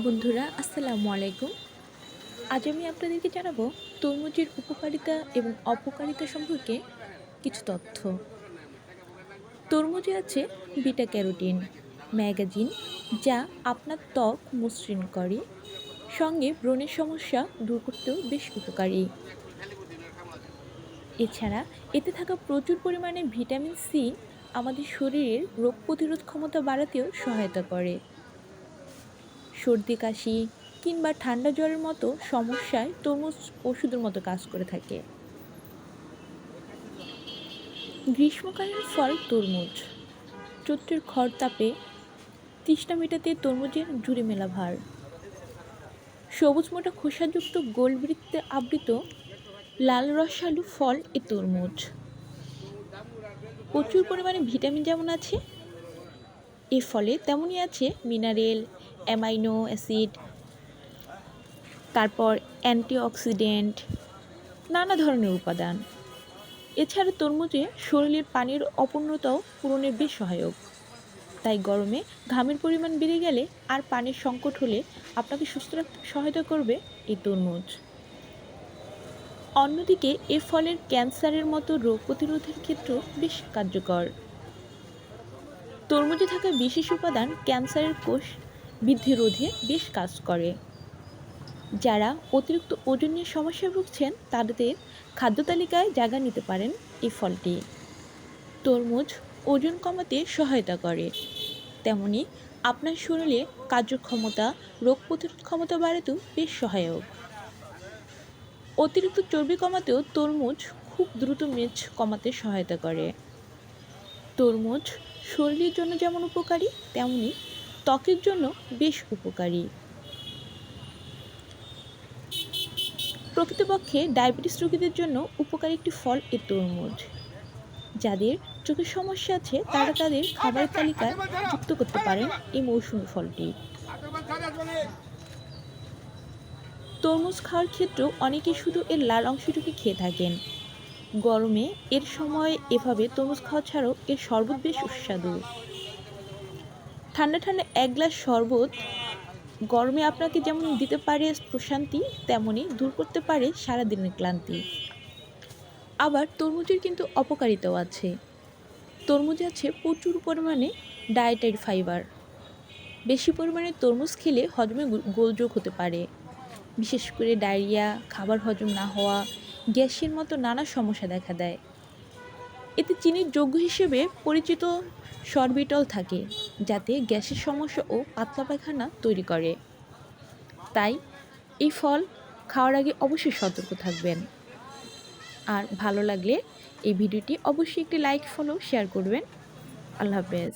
বন্ধুরা, আসসালামু আলাইকুম। আজ আমি আপনাদেরকে জানাব তরমুজের উপকারিতা এবং অপকারিতা সম্পর্কে কিছু তথ্য। তরমুজে আছে বিটা ক্যারোটিন ম্যাগাজিন, যা আপনার ত্বক মসৃণ করে, সঙ্গে ব্রণের সমস্যা দূর করতেও বেশ উপকারী। এছাড়া, এতে থাকা প্রচুর পরিমাণে ভিটামিন সি আমাদের শরীরের রোগ প্রতিরোধ ক্ষমতা বাড়াতেও সহায়তা করে। সর্দি, কাশি কিংবা ঠান্ডা জ্বরের মতো সমস্যায় তরমুজ ওষুধের মতো কাজ করে থাকে। গ্রীষ্মকালীন ফল তরমুজ। চৈত্রের খড় তাপে তৃষ্ণা মেটাতে তরমুজের জুড়ে মেলা ভার। সবুজ মোটা খোসাযুক্ত গোলবৃত্তে আবৃত লাল রসালু ফল এ তরমুজ। প্রচুর পরিমাণে ভিটামিন যেমন আছে, এ ফলে তেমনই আছে মিনারেল অ্যামাইনো অ্যাসিড, তারপর অ্যান্টিঅক্সিডেন্ট, নানা ধরনের উপাদান। এছাড়া তরমুজে শরীরের পানির অপূর্ণতাও পূরণের বেশ সহায়ক। তাই গরমে ঘামের পরিমাণ বেড়ে গেলে আর পানির সংকট হলে আপনাকে সুস্থ রাখতে সহায়তা করবে এই তরমুজ। অন্যদিকে এ ফলের ক্যান্সারের মতো রোগ প্রতিরোধের ক্ষেত্রেও বেশ কার্যকর। তরমুজে থাকা বিশেষ উপাদান ক্যান্সারের কোষ বৃদ্ধি রোধে বেশ কাজ করে। যারা অতিরিক্ত ওজন নিয়ে সমস্যায় ভুগছেন, তাদের খাদ্য তালিকায় জায়গা নিতে পারেন এই ফলটি। তরমুজ ওজন কমাতে সহায়তা করে। তেমনি আপনার শরীরে কার্যক্ষমতা, রোগ প্রতিরোধ ক্ষমতা বাড়াতেও বেশ সহায়ক। অতিরিক্ত চর্বি কমাতেও তরমুজ খুব দ্রুত মেজ কমাতে সহায়তা করে। তরমুজ শরীরের জন্য যেমন উপকারী, তেমনি ত্বকের জন্য বেশ উপকারী। প্রকৃতপক্ষে ডায়াবেটিস রোগীদের জন্য উপকারী একটি ফল এ তরমুজ। যাদের চোখের সমস্যা আছে, তারা তাদের খাবার তালিকায় যুক্ত করতে পারেন এই মৌসুমি ফলটি। তরমুজ খাওয়ার ক্ষেত্রেও অনেকে শুধু এর লাল অংশটুকু খেয়ে থাকেন। গরমে এর সময় এভাবে তরমুজ খাওয়া ছাড়াও এর শরবত বেশ সুস্বাদু। ঠান্ডা ঠান্ডা এক গ্লাস শরবত, গরমে আপনাকে যেমন দিতে পারে প্রশান্তি তেমনই দূর করতে পারে সারাদিনের ক্লান্তি। আবার তরমুজের কিন্তু অপকারিতাও আছে। তরমুজে আছে প্রচুর পরিমাণে ডায়েটারি ফাইবার বেশি পরিমাণে তরমুজ খেলে হজমে গোলযোগ হতে পারে। বিশেষ করে ডায়রিয়া, খাবার হজম না হওয়া, গ্যাসের মতো নানা সমস্যা দেখা দেয়। এতে চিনির যোগ্য হিসেবে পরিচিত সরবিটল থাকে, যাতে গ্যাসের সমস্যা ও পাতলা পায়খানা তৈরি করে। তাই, এই ফল খাওয়ার আগে অবশ্যই সতর্ক থাকবেন। আর ভালো লাগলে এই ভিডিওটি অবশ্যই একটি লাইক, ফলো, শেয়ার করবেন। আল্লাহ হাফেজ।